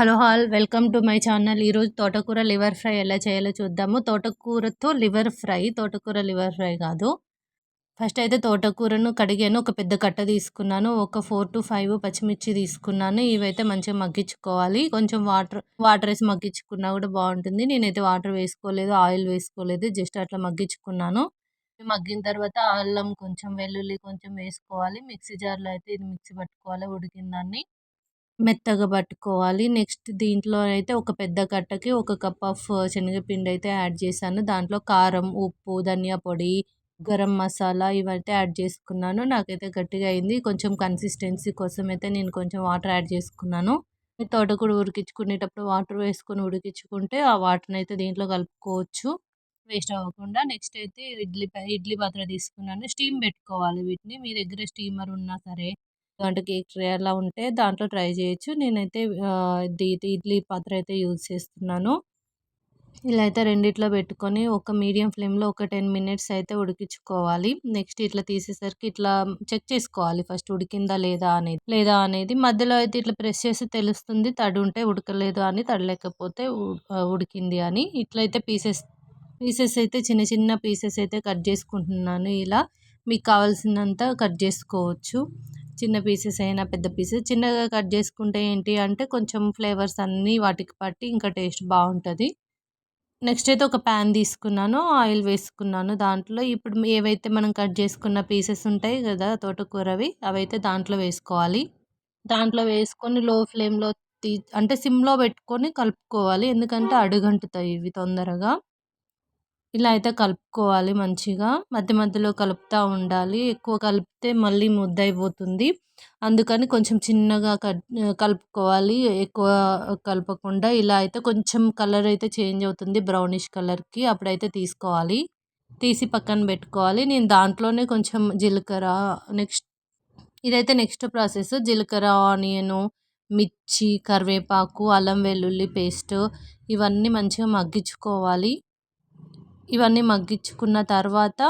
Hello all welcome to my channel. ఈరోజు తోటకూర liver fry ఎలా చేయాలో చూద్దాము. తోటకూరతో లివర్ ఫ్రై తోటకూర లివర్ ఫ్రై కాదు. ఫస్ట్ అయితే తోటకూరను కడిగాను. ఒక పెద్ద కట్ట తీసుకున్నాను. ఒక ఫోర్ టు ఫైవ్ పచ్చిమిర్చి తీసుకున్నాను. ఇవైతే మంచిగా మగ్గించుకోవాలి. కొంచెం వాటర్ వాటర్ వేసి మగ్గించుకున్నా కూడా బాగుంటుంది. నేనైతే వాటర్ వేసుకోలేదు ఆయిల్ వేసుకోలేదు. జస్ట్ అట్లా మగ్గించుకున్నాను. మగ్గిన తర్వాత అల్లం కొంచెం వెల్లుల్లి కొంచెం వేసుకోవాలి. మిక్సీ జార్లో అయితే ఇది మిక్సీ పట్టుకోవాలి ఉడికిన దాన్ని. మెత్తగా పట్టుకోవాలి. నెక్స్ట్ దీంట్లో అయితే ఒక పెద్ద కట్టకి ఒక కప్ ఆఫ్ శనగపిండి అయితే యాడ్ చేశాను. దాంట్లో కారం ఉప్పు ధనియా పొడి గరం మసాలా ఇవైతే యాడ్ చేసుకున్నాను. నాకైతే గట్టిగా అయింది. కొంచెం కన్సిస్టెన్సీ కోసం అయితే నేను కొంచెం వాటర్ యాడ్ చేసుకున్నాను. తోటకూడ ఉడికించుకునేటప్పుడు వాటర్ వేసుకొని ఉడికించుకుంటే ఆ వాటర్ని అయితే దీంట్లో కలుపుకోవచ్చు. వేస్ట్ అవ్వకుండా నెక్స్ట్ అయితే ఇడ్లీ ఇడ్లీ పాత్ర తీసుకున్నాను. స్టీమ్ పెట్టుకోవాలి వీటిని. మీ దగ్గర స్టీమర్ ఉన్నా సరే అంటే కేక్ ట్రే అలా ఉంటే దాంట్లో ట్రై చేయొచ్చు. నేనైతే ఇడ్లీ పాత్ర అయితే యూజ్ చేస్తున్నాను. ఇలా అయితే రెండిట్లో పెట్టుకొని ఒక మీడియం ఫ్లేమ్లో ఒక టెన్ మినిట్స్ అయితే ఉడికించుకోవాలి. నెక్స్ట్ ఇట్లా తీసేసరికి ఇట్లా చెక్ చేసుకోవాలి ఫస్ట్ ఉడికిందా లేదా అనేది. లేదా అనేది మధ్యలో అయితే ఇట్లా ప్రెస్ చేసి తెలుస్తుంది తడి ఉంటే ఉడకలేదు అని తడలేకపోతే ఉడికింది అని. ఇట్లయితే పీసెస్ పీసెస్ అయితే చిన్న చిన్న పీసెస్ అయితే కట్ చేసుకుంటున్నాను. ఇలా మీకు కావాల్సినంత కట్ చేసుకోవచ్చు. చిన్న పీసెస్ అయినా పెద్ద పీసెస్ చిన్నగా కట్ చేసుకుంటే ఏంటి అంటే కొంచెం ఫ్లేవర్స్ అన్నీ వాటికి పట్టి ఇంకా టేస్ట్ బాగుంటుంది. నెక్స్ట్ అయితే ఒక ప్యాన్ తీసుకున్నాను ఆయిల్ వేసుకున్నాను దాంట్లో. ఇప్పుడు ఏవైతే మనం కట్ చేసుకున్న పీసెస్ ఉంటాయి కదా తోటకూరవి అవైతే దాంట్లో వేసుకోవాలి. దాంట్లో వేసుకొని లో ఫ్లేమ్లో తీ అంటే సిమ్లో పెట్టుకొని కలుపుకోవాలి. ఎందుకంటే అడుగంటుతాయి ఇవి తొందరగా. ఇలా అయితే కలుపుకోవాలి మంచిగా. మధ్య మధ్యలో కలుపుతూ ఉండాలి. ఎక్కువ కలిపితే మళ్ళీ ముద్ద అయిపోతుంది అందుకని కొంచెం చిన్నగా కలుపుకోవాలి. ఎక్కువ కలపకుండా ఇలా అయితే కొంచెం కలర్ అయితే చేంజ్ అవుతుంది బ్రౌనిష్ కలర్కి. అప్పుడైతే తీసుకోవాలి. తీసి పక్కన పెట్టుకోవాలి. నేను దాంట్లోనే కొంచెం జీలకర్ర నెక్స్ట్ ఇదైతే నెక్స్ట్ ప్రాసెస్. జీలకర్ర ఆనియను మిర్చి కరివేపాకు అల్లం వెల్లుల్లి పేస్ట్ ఇవన్నీ మంచిగా మగ్గించుకోవాలి. ఇవన్నీ మగ్గించుకున్న తర్వాత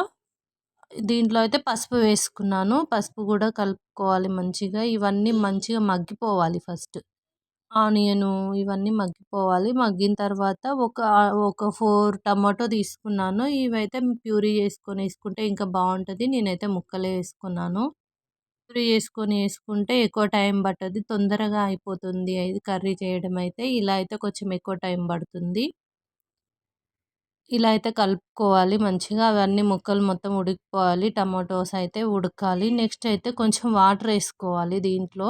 దీంట్లో అయితే పసుపు వేసుకున్నాను. పసుపు కూడా కలుపుకోవాలి మంచిగా. ఇవన్నీ మంచిగా మగ్గిపోవాలి ఫస్ట్. ఆనియను ఇవన్నీ మగ్గిపోవాలి. మగ్గిన తర్వాత ఒక ఒక ఫోర్ టమాటో తీసుకున్నాను. ఇవైతే ప్యూరీ చేసుకొని వేసుకుంటే ఇంకా బాగుంటుంది. నేనైతే ముక్కలే వేసుకున్నాను. ప్యూరీ చేసుకొని వేసుకుంటే ఎక్కువ టైం పట్టదు. తొందరగా అయిపోతుంది. కర్రీ చేయడం అయితే. ఇలా అయితే కొంచెం ఎక్కువ టైం పడుతుంది. ఇలా అయితే కలుపుకోవాలి. మంచిగా అవన్నీ ముక్కలు మొత్తం ఉడికిపోవాలి. టమాటోస్ అయితే ఉడకాలి. నెక్స్ట్ అయితే కొంచెం వాటర్ వేసుకోవాలి దీంట్లో.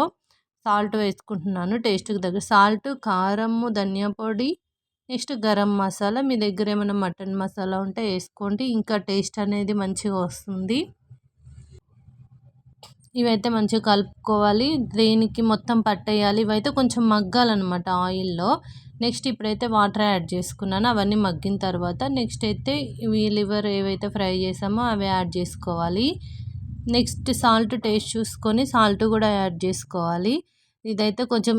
సాల్ట్ వేసుకుంటున్నాను. టేస్ట్కి దగ్గర సాల్ట్ కారము ధనియా పొడి నెక్స్ట్ గరం మసాలా. మీ దగ్గర ఏమైనా మటన్ మసాలా ఉంటే వేసుకోండి. ఇంకా టేస్ట్ అనేది మంచిగా వస్తుంది. ఇవైతే మంచిగా కలుపుకోవాలి. దేనికి మొత్తం పట్టేయాలి. ఇవైతే కొంచెం మగ్గాలన్నమాట ఆయిల్లో. నెక్స్ట్ ఇప్పుడైతే వాటర్ యాడ్ చేసుకున్నాను. అవన్నీ మగ్గిన తర్వాత నెక్స్ట్ అయితే ఇవి లివర్ ఏవైతే ఫ్రై చేసామో అవి యాడ్ చేసుకోవాలి. నెక్స్ట్ సాల్ట్ టేస్ట్ చూసుకొని సాల్ట్ కూడా యాడ్ చేసుకోవాలి. ఇదైతే కొంచెం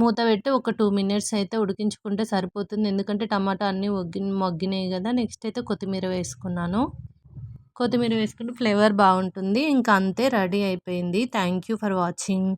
మూత పెట్టి ఒక టూ మినిట్స్ అయితే ఉడికించుకుంటే సరిపోతుంది. ఎందుకంటే టమాటా అన్నీ ఒగ్గి మగ్గినాయి కదా. నెక్స్ట్ అయితే కొత్తిమీర వేసుకున్నాను. కొత్తిమీర వేసుకుంటే ఫ్లేవర్ బాగుంటుంది. ఇంకా అంతే రెడీ అయిపోయింది. Thank you for watching.